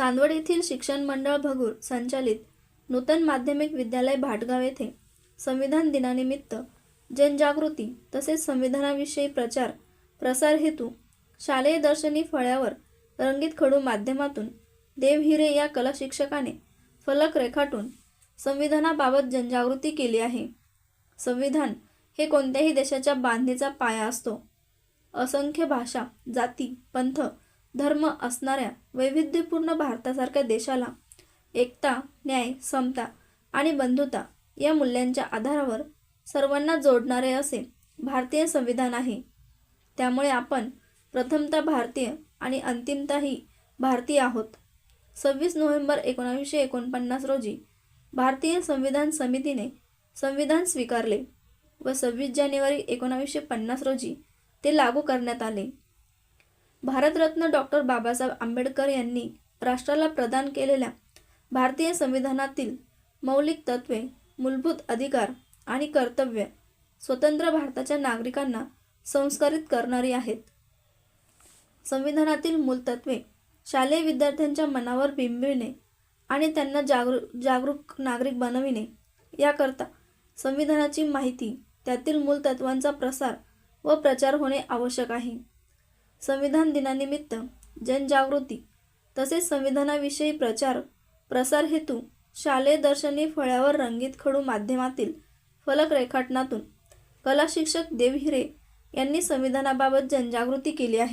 चांदवड येथील शिक्षण मंडळ भगूर संचालित नूतन माध्यमिक विद्यालय भाटगाव येथे संविधान दिनानिमित्त जनजागृती तसेच संविधानाविषयी प्रचार प्रसार हेतू शालेय दर्शनी फळ्यावर रंगीत खडू माध्यमातून देवहिरे या कला शिक्षकाने फलक रेखाटून संविधानाबाबत जनजागृती केली आहे. संविधान हे कोणत्याही देशाच्या बांधणीचा पाया असतो. असंख्य भाषा जाती पंथ धर्म असणाऱ्या वैविध्यपूर्ण भारतासारख्या देशाला एकता न्याय समता आणि बंधुता या मूल्यांच्या आधारावर सर्वांना जोडणारे असे भारतीय संविधान आहे. त्यामुळे आपण प्रथमतः भारतीय आणि अंतिमताही भारतीय आहोत. सव्वीस नोव्हेंबर एकोणावीसशे एकोणपन्नास रोजी भारतीय संविधान समितीने संविधान स्वीकारले व सव्वीस जानेवारी एकोणावीसशे पन्नास रोजी ते लागू करण्यात आले. भारतरत्न डॉक्टर बाबासाहेब आंबेडकर यांनी राष्ट्राला प्रदान केलेल्या भारतीय संविधानातील मौलिक तत्वे मूलभूत अधिकार आणि कर्तव्य स्वतंत्र भारताच्या नागरिकांना संस्कारित करणारी आहेत. संविधानातील मूलतत्वे शालेय विद्यार्थ्यांच्या मनावर बिंबविणे आणि त्यांना जागृ जागरूक नागरिक बनविणे याकरता संविधानाची माहिती त्यातील मूलतत्वांचा प्रसार व प्रचार होणे आवश्यक आहे. संविधान दिनानिमित्त जनजागृती तसेच संविधानाविषयी प्रचार प्रसार हेतू शालेय दर्शनी फळ्यावर रंगीत खडू माध्यमातील फलक रेखाटनातून कला शिक्षक देव हिरे यांनी संविधानाबाबत जनजागृती केली आहे.